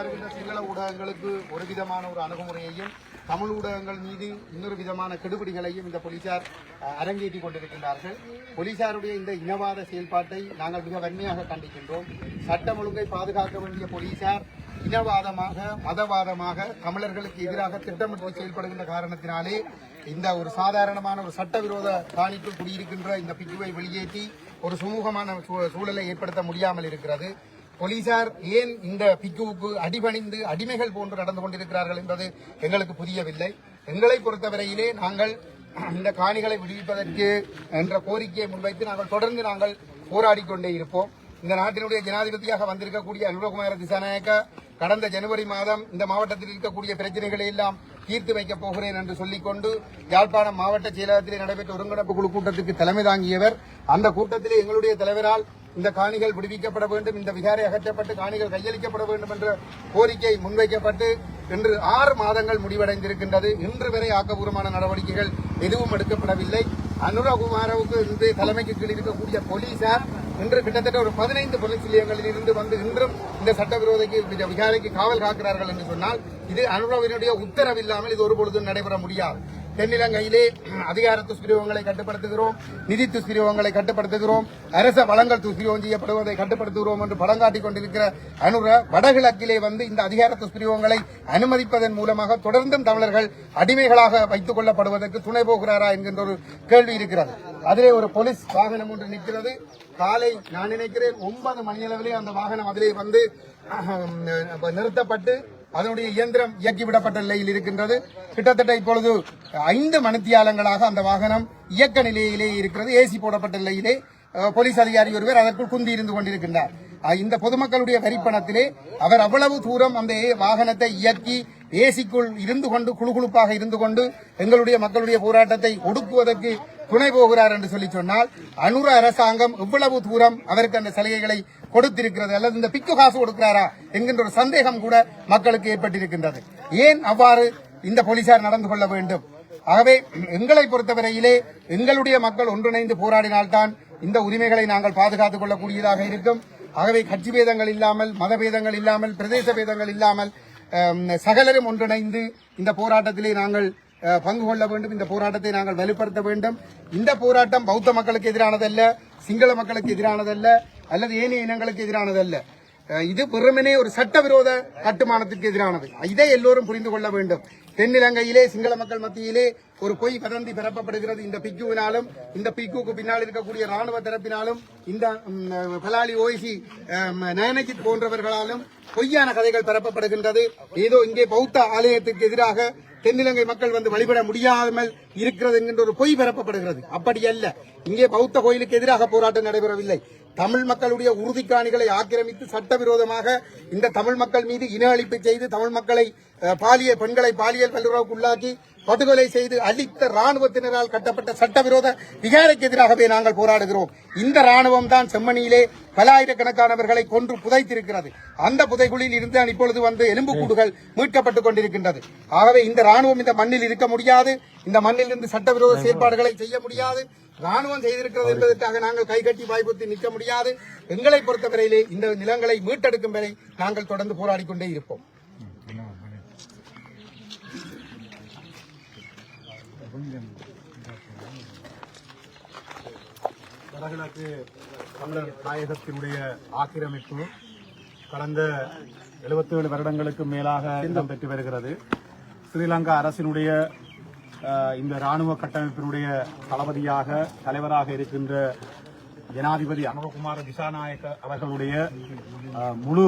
வருகின்ற சிங்கள ஊடகங்களுக்கு ஒரு விதமான ஒரு அணுகுமுறையையும் தமிழ் ஊடகங்கள் மீது இன்னொரு விதமான கெடுபிடிகளையும் இந்த போலீசார் அரங்கேற்றி அரங்கேற்றிக் கொண்டிருக்கின்றார்கள். போலீசாருடைய இந்த இனவாத செயல்பாட்டை நாங்கள் மிக வன்மையாக கண்டிக்கின்றோம். சட்டம் ஒழுங்கை பாதுகாக்க வேண்டிய போலீசார் இனவாதமாக மதவாதமாக தமிழர்களுக்கு எதிராக திட்டமிட்டு செயல்படுகின்ற காரணத்தினாலே இந்த ஒரு சாதாரணமான ஒரு சட்டவிரோத காணிக்குள் குடியிருக்கின்ற இந்த பிக்குவை வெளியேற்றி ஒரு சுமூகமான சூ- சூழலை ஏற்படுத்த முடியாமல் இருக்கிறது. போலீசார் ஏன் இந்த பிக்குவுக்கு அடிபணிந்து அடிமைகள் போன்று நடந்து கொண்டிருக்கிறார்கள் என்பது எங்களுக்கு புரியவில்லை. எங்களை பொறுத்தவரையிலே நாங்கள் இந்த காணிகளை விடுவிப்பதற்கு என்ற கோரிக்கையை முன்வைத்து நாங்கள் தொடர்ந்து நாங்கள் போராடிக்கொண்டே இருப்போம். இந்த நாட்டினுடைய ஜனாதிபதியாக வந்திருக்கக்கூடிய அனுரகுமார திசாநாயக்க கடந்த ஜனவரி மாதம் இந்த மாவட்டத்தில் இருக்கக்கூடிய பிரச்சனைகளை எல்லாம் தீர்த்து வைக்கப் போகிறேன் என்று சொல்லிக்கொண்டு யாழ்ப்பாணம் மாவட்ட செயலகத்திலே நடைபெற்ற ஒருங்கிணைப்பு குழு கூட்டத்துக்கு தலைமை தாங்கியவர். அந்த கூட்டத்திலே எங்களுடைய தலைவரால் இந்த காணிகள் விடுவிக்கப்பட வேண்டும். இந்த விகாரை அகற்றப்பட்டு காணிகள் கையளிக்கப்பட வேண்டும் என்ற கோரிக்கை முன்வைக்கப்பட்டு இன்று ஆறு மாதங்கள் முடிவடைந்திருக்கின்றது. இன்று வரை ஆக்கப்பூர்வமான நடவடிக்கைகள் எதுவும் எடுக்கப்படவில்லை. அனுரகுமாரவுக்கு இன்று தலைமைக்கு கீழ் இருக்கக்கூடிய போலீசார் இன்று கிட்டத்தட்ட ஒரு பதினைந்து போலீஸ் நிலையங்களில் இருந்து வந்து இன்றும் இந்த சட்டவிரோதைக்கு இந்த விகாரைக்கு காவல் காக்கிறார்கள் என்று சொன்னால் இது அனுரவினுடைய உத்தரவில்லாமல் இது ஒருபொழுதும் நடைபெற முடியாது. தென்னிலங்கையிலே அதிகார துஷ்பிரயோகங்களை கட்டுப்படுத்துகிறோம் நிதி துஷ்பிரயோகங்களை கட்டுப்படுத்துகிறோம் அரச வளங்கள் துஷ்பிரயோகம் செய்யப்படுவதை கட்டுப்படுத்துகிறோம் என்று படம் காட்டிக் கொண்டிருக்கிற அனுர வடகிழக்கிலே வந்து இந்த அதிகார துஷ்பிரயோகங்களை அனுமதிப்பதன் மூலமாக தொடர்ந்தும் தமிழர்கள் அடிமைகளாக வைத்துக் கொள்ளப்படுவதற்கு துணை போகிறாரா என்கின்ற ஒரு கேள்வி இருக்கிறது. அதிலே ஒரு போலீஸ் வாகனம் ஒன்று நிற்கிறது. காலை நான் நினைக்கிறேன் ஒன்பது மணியளவிலே அந்த வாகனம் அதிலே வந்து நிறுத்தப்பட்டு அதனுடைய இயந்திரம் இயக்கிவிடப்பட்ட நிலையில் இருக்கின்றது. கிட்டத்தட்ட இப்பொழுது ஐந்து மணித்தியாலங்களாக அந்த வாகனம் இயக்க நிலையிலே இருக்கிறது. ஏசி போடப்பட்ட நிலையிலே போலீஸ் அதிகாரி ஒருவர் அதற்குள் குந்தி இருந்து கொண்டிருக்கின்றார். இந்த பொதுமக்களுடைய வரிப்பணத்திலே அவர் அவ்வளவு தூரம் அந்த ஏ- வாகனத்தை இயக்கி ஏசிக்குள் இருந்து கொண்டு குழுகுழுப்பாக இருந்து கொண்டு எங்களுடைய மக்களுடைய போராட்டத்தை ஒடுக்குவதற்கு துணை போகிறார் என்று சொல்லி சொன்னால் அனுர அரசாங்கம் எவ்வளவு தூரம் அவருக்கு அந்த சலுகைகளை கொடுத்திருக்கிறது அல்லது இந்த பிக்கு காசு கொடுக்கிறாரா என்கின்ற ஒரு சந்தேகம் கூட மக்களுக்கு ஏற்பட்டிருக்கின்றது. ஏன் அவ்வாறு இந்த போலீசார் நடந்து கொள்ள வேண்டும்? ஆகவே எங்களை பொறுத்தவரையிலே எங்களுடைய மக்கள் ஒன்றிணைந்து போராடினால்தான் இந்த உரிமைகளை நாங்கள் பாதுகாத்துக் கொள்ளக்கூடியதாக இருக்கும். ஆகவே கட்சி பேதங்கள் இல்லாமல் மத பேதங்கள் இல்லாமல் பிரதேச பேதங்கள் இல்லாமல் சகலரும் ஒன்றிணைந்து இந்த போராட்டத்திலே நாங்கள் பங்கு கொள்ள வேண்டும். இந்த போராட்டத்தை நாங்கள் வலுப்படுத்த வேண்டும். இந்த போராட்டம் பௌத்த மக்களுக்கு எதிரானதல்ல சிங்கள மக்களுக்கு எதிரானதல்ல அல்லது ஏனைய இனங்களுக்கு எதிரானதல்ல. இது வெறுமனே ஒரு சட்டவிரோத கட்டுமானத்திற்கு எதிரானது. இதை எல்லோரும் புரிந்து கொள்ள வேண்டும். தென்னிலங்கையிலே சிங்கள மக்கள் மத்தியிலே ஒரு பொய் வதந்தி பரப்பப்படுகிறது. இந்த பிக்குவினாலும் இந்த பிக்குக்கு பின்னால் இருக்கக்கூடிய ராணுவ தரப்பினாலும் இந்த பலாலி ஓய்சி நயனஜித் போன்றவர்களாலும் பொய்யான கதைகள் பரப்பப்படுகின்றது. ஏதோ இங்கே பௌத்த ஆலயத்துக்கு எதிராக தென்னிலங்கை மக்கள் வந்து வழிபட முடியாமல் இருக்கிறது என்கின்ற ஒரு பொய் பரப்பப்படுகிறது. அப்படி அல்ல இங்கே பௌத்த கோயிலுக்கு எதிராக போராட்டம் நடைபெறவில்லை. தமிழ் மக்களுடைய உறுதிக்காணிகளை ஆக்கிரமித்து சட்டவிரோதமாக இந்த தமிழ் மக்கள் மீது இன அழிப்பு செய்து தமிழ் மக்களை பாலியல் பெண்களை பாலியல் வல்லுறவுக்கு உள்ளாக்கி படுகொலை செய்து அழித்த ராணுவத்தினரால் கட்டப்பட்ட சட்டவிரோத விகாரைக்கு எதிராகவே நாங்கள் போராடுகிறோம். இந்த ராணுவம் தான் செம்மணியிலே பலாயிரக்கணக்கானவர்களை கொன்று புதைத்திருக்கிறது. அந்த புதைகுளில் இருந்து தான் இப்பொழுது வந்து எலும்புக்கூடுகள் மீட்கப்பட்டுக் கொண்டிருக்கின்றது. ஆகவே இந்த ராணுவம் இந்த மண்ணில் இருக்க முடியாது. இந்த மண்ணில் இருந்து சட்டவிரோத செயற்பாடுகளை செய்ய முடியாது. ராணுவம் செய்திருக்கிறது என்பதற்காக நாங்கள் கைகட்டி வாய்ப்புத்தி நிற்க முடியாது. எங்களை பொறுத்தவரையிலே இந்த நிலங்களை மீட்டெடுக்கும் வரை நாங்கள் தொடர்ந்து போராடி கொண்டே இருப்போம். வடகிழக்கு தமிழர் தாயகத்தினுடைய ஆக்கிரமிப்பு கடந்த 77 வருடங்களுக்கு மேலாக இடம்பெற்று வருகிறது. ஸ்ரீலங்கா அரசினுடைய இந்த ராணுவ கட்டமைப்பினுடைய தளபதியாக தலைவராக இருக்கின்ற ஜனாதிபதி அனுரகுமார திசாநாயக்க அவர்களுடைய முழு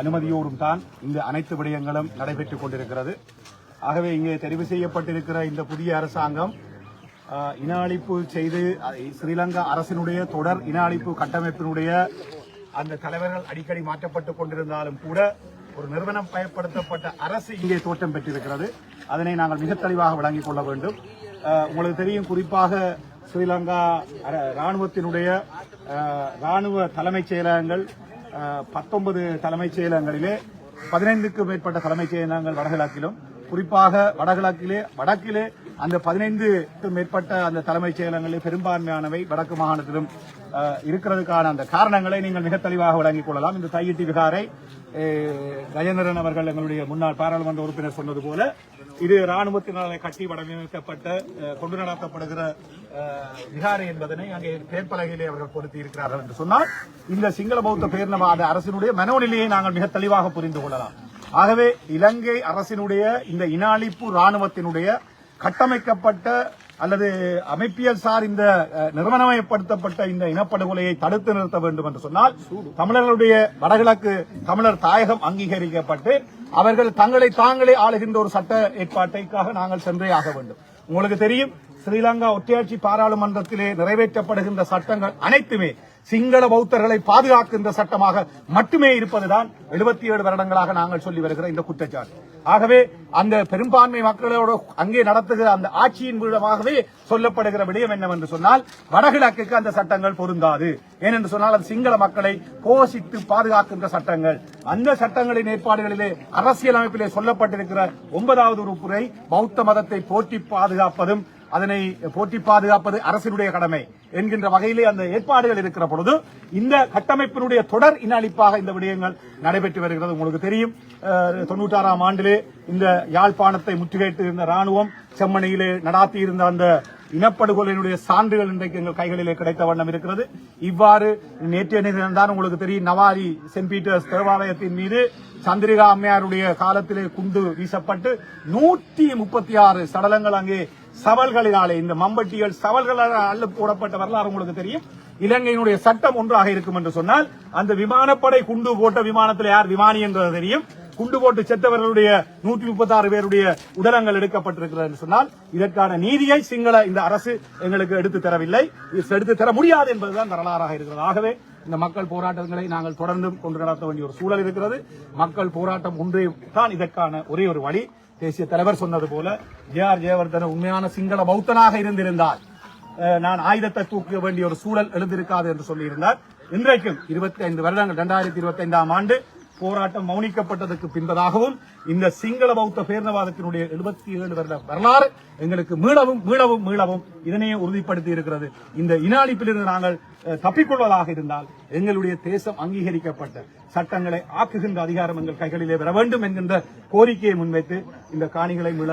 அனுமதியோடும் தான் இந்த அனைத்து விடயங்களும் நடைபெற்றுக் கொண்டிருக்கிறது. ஆகவே இங்கே தெரிவு செய்யப்பட்டிருக்கிற இந்த புதிய அரசாங்கம் இன அழிப்பு செய்து ஸ்ரீலங்கா அரசினுடைய தொடர் இன அழிப்பு கட்டமைப்பினுடைய அந்த தலைவர்கள் அடிக்கடி மாற்றப்பட்டுக் கொண்டிருந்தாலும் கூட ஒரு நிறுவனம் பயன்படுத்தப்பட்ட அரசு இங்கே தோற்றம் பெற்றிருக்கிறது. அதனை நாங்கள் மிக தெளிவாக விளங்கிக் கொள்ள வேண்டும். உங்களுக்கு தெரியும் குறிப்பாக ஸ்ரீலங்கா அர- ராணுவத்தினுடைய ராணுவ தலைமைச் செயலகங்கள் பத்தொன்பது தலைமைச் செயலகங்களிலே பதினைந்துக்கும் மேற்பட்ட தலைமைச் செயலகங்கள் வடகிழக்கிலும் குறிப்பாக வடகிழக்கிலே வடக்கிலே அந்த பதினைந்து மேற்பட்ட அந்த தலைமைச் செயலகங்களில் பெரும்பான்மையானவை வடக்கு மாகாணத்திலும் இருக்கிறதுக்கான அந்த காரணங்களை நீங்கள் மிக தெளிவாக வழங்கிக் கொள்ளலாம். இந்த தையிட்டி விகாரை கஜேந்திரன் அவர்கள் எங்களுடைய முன்னாள் பாராளுமன்ற உறுப்பினர் சொன்னது போல இது ராணுவத்தினாலே கட்டி வடிவமைக்கப்பட்ட கொண்டு நடத்தப்படுகிற விகாரை என்பதனை அங்கே பேர்பலகையிலே அவர்கள் பொருத்தி இருக்கிறார்கள் என்று சொன்னால் இந்த சிங்கள பௌத்த பேரினவாத அரசினுடைய மனோநிலையை நாங்கள் மிக தெளிவாக புரிந்து கொள்ளலாம். ஆகவே இலங்கை அரசினுடைய இந்த இனாளிப்பு ராணுவத்தினுடைய கட்டமைக்கப்பட்ட அல்லது அமைப்பியல் சார் இந்த நிறுவனமயப்படுத்தப்பட்ட இந்த இனப்படுகொலையை தடுத்து நிறுத்த வேண்டும் என்று சொன்னால் தமிழர்களுடைய வடகிழக்கு தமிழர் தாயகம் அங்கீகரிக்கப்பட்டு அவர்கள் தங்களை தாங்களே ஆளுகின்ற ஒரு சட்ட ஏற்பாட்டைக்காக நாங்கள் சென்றே ஆக வேண்டும். உங்களுக்கு தெரியும் ஸ்ரீலங்கா ஒற்றையாட்சி பாராளுமன்றத்திலே நிறைவேற்றப்படுகின்ற சட்டங்கள் அனைத்துமே சிங்கள பௌத்தர்களை பாதுகாக்கின்ற சட்டமாக மட்டுமே இருப்பதுதான் எழுபத்தி ஏழு வருடங்களாக நாங்கள் சொல்லி வருகிற இந்த குற்றச்சாட்டு. ஆகவே அந்த பெரும்பான்மை மக்களோடு அங்கே நடத்துகிற அந்த ஆட்சியின் மூலமாகவே சொல்லப்படுகிற விடயம் என்னவென்று சொன்னால் வடகிழக்குக்கு அந்த சட்டங்கள் பொருந்தாது. ஏனென்று சொன்னால் அது சிங்கள மக்களை போஷித்து பாதுகாக்கின்ற சட்டங்கள். அந்த சட்டங்களின் ஏற்பாடுகளிலே அரசியலமைப்பிலே சொல்லப்பட்டிருக்கிற ஒன்பதாவது உறுப்புரை பௌத்த மதத்தை போற்றி பாதுகாப்பதும் அதனை போற்றி பாதுகாப்பது அரசினுடைய கடமை என்கின்ற வகையிலே அந்த ஏற்பாடுகள் இருக்கிற பொழுது இந்த கட்டமைப்பினுடைய தொடர் இனஅழிப்பாக இந்த விடயங்கள் நடைபெற்று வருகிறது. உங்களுக்கு தெரியும் அஹ், தொண்ணூற்றாறாம் ஆண்டிலே இந்த யாழ்ப்பாணத்தை முற்றுகையிட்டு இருந்த ராணுவம் செம்மணியிலே நடாத்தியிருந்த அந்த இனப்படுகொலையினுடைய சான்றுகள் இன்றைக்கு எங்கள் கைகளிலே கிடைத்த வண்ணம் இருக்கிறது. இவ்வாறு நேற்றைய தினம் உங்களுக்கு தெரியும் நவாரி சென்ட் பீட்டர்ஸ் தேவாலயத்தின் மீது சந்திரிகா அம்மையாருடைய காலத்திலே குண்டு வீசப்பட்டு நூற்றி முப்பத்தி ஆறு சடலங்கள் அங்கே சவல்களினாலே இந்த மம்பட்டிகள் சவல்களால் அள்ளு போடப்பட்ட வரலாறு உங்களுக்கு தெரியும். இலங்கையினுடைய சட்டம் ஒன்றாக இருக்கும் என்று சொன்னால் அந்த விமானப்படை குண்டு போட்ட விமானத்தில் யார் விமானி என்றது தெரியும். குண்டு போட்டு செத்தவர்களுடைய நூற்றி முப்பத்தி ஆறு பேருடைய உடலங்கள் எடுக்கப்பட்டிருக்கிறது என்று சொன்னால் இதற்கான நீதியை சிங்கள இந்த அரசு எங்களுக்கு எடுத்து தரவில்லை. இது எடுத்து தர முடியாது என்பதுதான் வரலாறாக இருக்கிறது. ஆகவே இந்த மக்கள் போராட்டங்களை நாங்கள் தொடர்ந்தும் கொண்டு நடத்த வேண்டிய ஒரு சூழல் இருக்கிறது. மக்கள் போராட்டம் ஒன்றே தான் இதற்கான ஒரே ஒரு வழி. தேசிய தலைவர் சொன்னது போல ஜே ஆர் ஜெயவர்தன உண்மையான சிங்கள பௌத்தனாக இருந்திருந்தார். நான் ஆயுதத்தை தூக்க வேண்டிய ஒரு சூழல் எழுந்திருக்காது என்று சொல்லியிருந்தார். இன்றைக்கும் இருபத்தி ஐந்து வருடங்கள் இரண்டாயிரத்தி இருபத்தி ஐந்தாம் ஆண்டு போராட்டம் மௌனிக்கப்பட்டதற்கு பின்பதாகவும் இந்த சிங்கள பௌத்த பேரினவாதத்தினுடைய எழுபத்தி ஏழு வருட வரலாறு எங்களுக்கு மீளவும் மீளவும் மீளவும் இதனையே உறுதிப்படுத்தி இருக்கிறது. இந்த இனாளிப்பிலிருந்து நாங்கள் தப்பிக்கொள்வதாக இருந்தால் எங்களுடைய தேசம் அங்கீகரிக்கப்பட்ட சட்டங்களை ஆக்குகின்ற அதிகாரம் எங்கள் கைகளிலே வர வேண்டும் என்கின்ற கோரிக்கையை முன்வைத்து இந்த காணிகளை மீள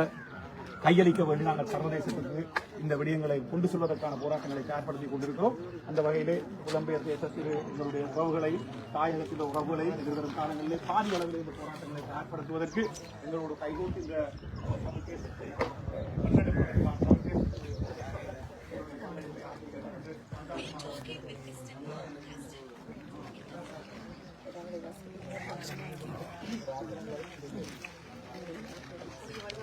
கையளிக்க வேண்டும் நாங்கள் சர்வதேசத்துக்கு இந்த விடயங்களை கொண்டு செல்வதற்கான போராட்டங்களை ஏற்படுத்தி கொண்டிருக்கிறோம் அந்த வகையிலே புலம்பெயர் தேசத்தில் எங்களுடைய உறவுகளை தாயகத்தில் உறவுகளை எதிர்வரும் காலங்களிலே பாதி அளவில் இந்த போராட்டங்களை ஏற்படுத்துவதற்கு எங்களோட கைகோட்டு இந்த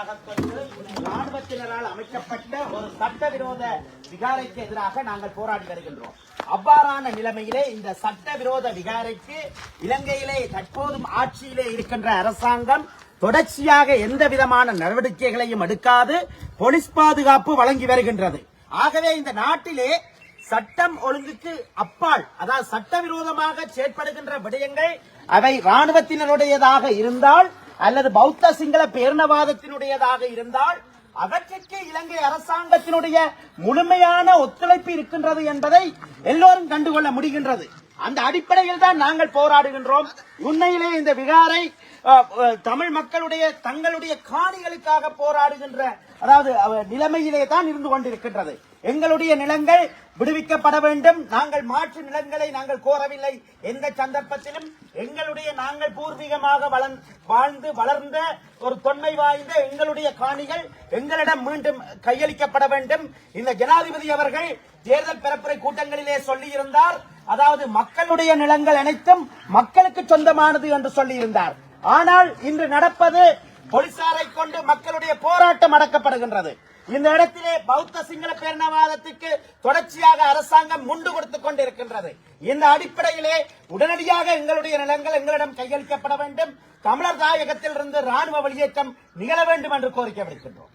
எதிராக கொண்டு ராணுவத்தினரால் அமைக்கப்பட்ட ஒரு சட்டவிரோத விகாரைக்கு எதிராக நாங்கள் போராடி வருகின்றோம். அவ்வாறான நிலைமையிலே இந்த சட்டவிரோத விகாரைக்கு இலங்கையிலே தற்போதும் ஆட்சியிலே இருக்கின்ற அரசாங்கம் தொடர்ச்சியாக எந்த விதமான நடவடிக்கைகளையும் எடுக்காது போலீஸ் பாதுகாப்பு வழங்கி வருகின்றது. ஆகவே இந்த நாட்டிலே சட்டம் ஒழுங்குக்கு அப்பால் அதாவது சட்டவிரோதமாக செயற்படுகின்ற விடயங்கள் அவை ராணுவத்தினருடையதாக இருந்தால் அல்லது பௌத்த சிங்கள பேரினவாதத்தினுடையதாக இருந்தால் அவற்றிற்கு இலங்கை அரசாங்கத்தினுடைய முழுமையான ஒத்துழைப்பு இருக்கின்றது என்பதை எல்லோரும் கண்டுகொள்ள முடிகின்றது. அந்த அடிப்படையில் தான் நாங்கள் போராடுகின்றோம். உண்மையிலே இந்த விகாரை தமிழ் மக்களுடைய தங்களுடைய காணிகளுக்காக போராடுகின்ற அதாவது நிலைமையிலே தான் இருந்து கொண்டிருக்கின்றது. எங்களுடைய நிலங்கள் விடுவிக்கப்பட வேண்டும். நாங்கள் மாற்று நிலங்களை நாங்கள் கோரவில்லை. எந்த சந்தர்ப்பத்திலும் எங்களுடைய நாங்கள் பூர்வீகமாக வாழ்ந்து வளர்ந்த ஒரு தொன்மை வாய்ந்த எங்களுடைய காணிகள் எங்களிடம் மீண்டும் கையளிக்கப்பட வேண்டும். இந்த ஜனாதிபதி அவர்கள் தேர்தல் பரப்புரை கூட்டங்களிலே சொல்லியிருந்தார் அதாவது மக்களுடைய நிலங்கள் அனைத்தும் மக்களுக்கு சொந்தமானது என்று சொல்லியிருந்தார். ஆனால் இன்று நடப்பது போலீசாரை கொண்டு மக்களுடைய போராட்டம் அடக்கப்படுகின்றது. இந்த இடத்திலே பௌத்த சிங்கள பேரினவாதத்துக்கு தொடர்ச்சியாக அரசாங்கம் முண்டு கொடுத்துக் கொண்டிருக்கின்றது. இந்த அடிப்படையிலே உடனடியாக எங்களுடைய நிலங்கள் எங்களிடம் கையளிக்கப்பட வேண்டும். தமிழர் தாயகத்தில் இருந்து ராணுவ வெளியேற்றம் நிகழ வேண்டும் என்று கோரிக்கை விடுக்கின்றோம்